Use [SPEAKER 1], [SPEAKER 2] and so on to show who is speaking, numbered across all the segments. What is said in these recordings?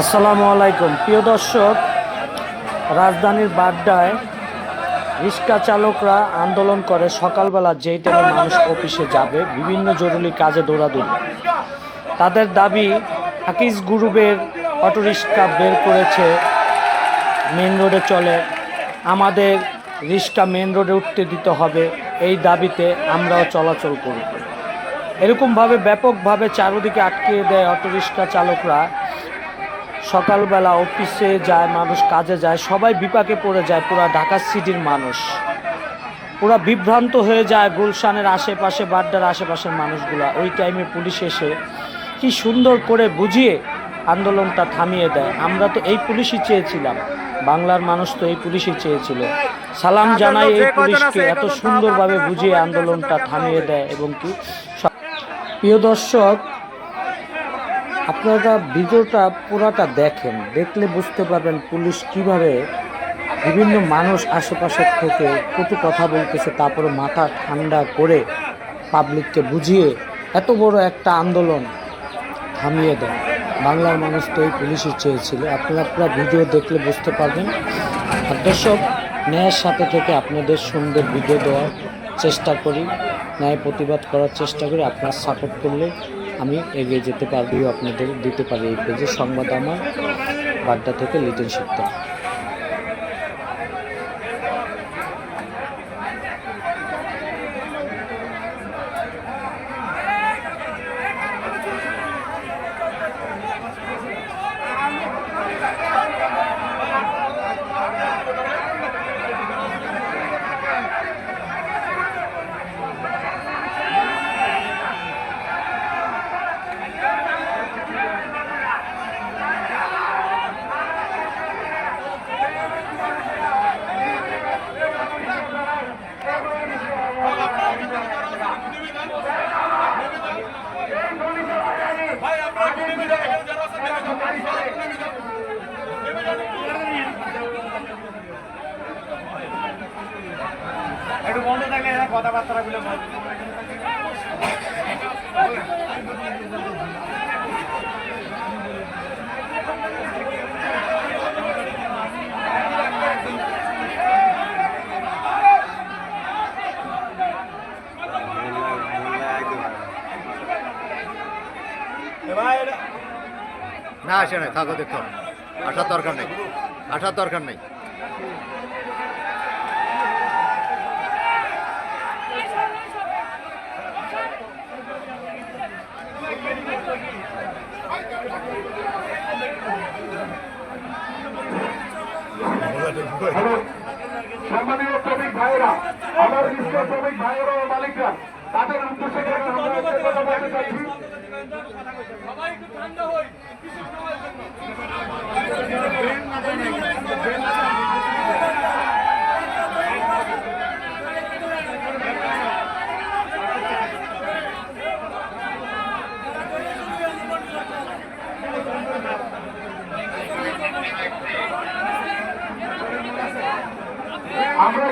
[SPEAKER 1] আসসালামু আলাইকুম। প্রিয় দর্শক, রাজধানীর বাড্ডায় রিক্সা চালকরা আন্দোলন করে। সকালবেলা যেই টাইমে মানুষ অফিসে যাবে, বিভিন্ন জরুরি কাজে দৌড়াদৌড়ি। তাদের দাবি হাকিজ গ্রুপের অটোরিক্সা বের করেছে মেন রোডে চলে। আমাদের রিক্সা মেন রোডে উঠতে দিতে হবে, এই দাবিতে আমরাও চলাচল করব। এরকমভাবে, ব্যাপকভাবে চারদিকে আটকে দেয় অটোরিক্সা চালকরা। সকালবেলা অফিসে যায় মানুষ কাজে যায় সবাই বিপাকে পড়ে যায় পুরা ঢাকা সিটির মানুষ। পুরা বিভ্রান্ত হয়ে যায় গুলশানের আশেপাশে বাড্ডার আশেপাশের মানুষগুলা। ওই টাইমে পুলিশ এসে কি সুন্দর করে বুঝিয়ে আন্দোলনটা থামিয়ে দেয়। আমরা তো এই পুলিশই চেয়েছিলাম। বাংলার মানুষ তো এই পুলিশই চেয়েছিল। সালাম জানাই এই পুলিশকে এত সুন্দরভাবে বুঝিয়ে আন্দোলনটা থামিয়ে দেয় এবং কি সব- প্রিয় দর্শক আপনারা ভিডিওটা পুরাটা দেখেন, দেখলে বুঝতে পারবেন পুলিশ কীভাবে বিভিন্ন মানুষ আশেপাশের থেকে কটু কথা বলতেছে, তারপরে মাথা ঠান্ডা করে পাবলিককে বুঝিয়ে এত বড় একটা আন্দোলন থামিয়ে দেয় বাংলার মানুষ তো এই পুলিশই চেয়েছিল। আপনারা ভিডিও দেখলে বুঝতে পারবেন। আর দর্শক, ন্যায়ের সাথে থেকে আপনাদের সুন্দর ভিডিও দেওয়ার চেষ্টা করি। ন্যায় প্রতিবাদ করার চেষ্টা করি। আপনারা সাপোর্ট করলে আমি এগিয়ে যেতে পারবি, আপনাদের দিতে পারি এই পেজে সংবাদ আমার বাড্ডা থেকে লিটন শিকদার।
[SPEAKER 2] একটু বন্ধ থাকলে এরা কথাবার্তা গুলো
[SPEAKER 3] না, আসে নাই, থাকো, দেখো। আসার দরকার নেই। আসার দরকার নেই।
[SPEAKER 4] সম্মানীয় শ্রমিক ভাইয়েরা আমার বিশ্ব শ্রমিক ভাইয়েরা ও মালিকরা তাদের উদ্দেশ্যে একটা বলতে চাইছি আমরা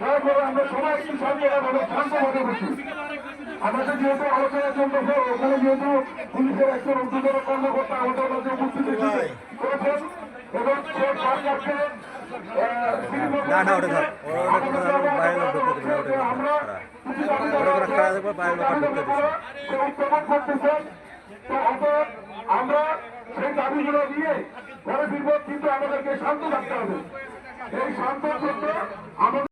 [SPEAKER 4] করে আমরা সবাই একটু শান্তভাবে শান্তভাবে বসি। আমাদের যেহেতু আলোচনা চলতেছে ওখানে যেহেতু পুলিশের একজন উদ্যোগের কর্মকর্তা আমাদের মধ্যে উপস্থিত করেছেন এবং সে সরকারকে
[SPEAKER 3] না না ওটা থাক ওটা বাইরে লোক ঢুকতে দেবে না, ওটা
[SPEAKER 4] আমরা কিছু
[SPEAKER 3] ওটা খাওয়া দেবো বাইরে লোক ঢুকতে দিচ্ছে না।
[SPEAKER 4] সে উত্থাপন করতেছেন তো আমরা সেই দাবিগুলো নিয়ে ঘরে ফিরবো কিন্তু আমাদেরকে শান্ত থাকতে হবে। এই শান্ত করতে আমাদের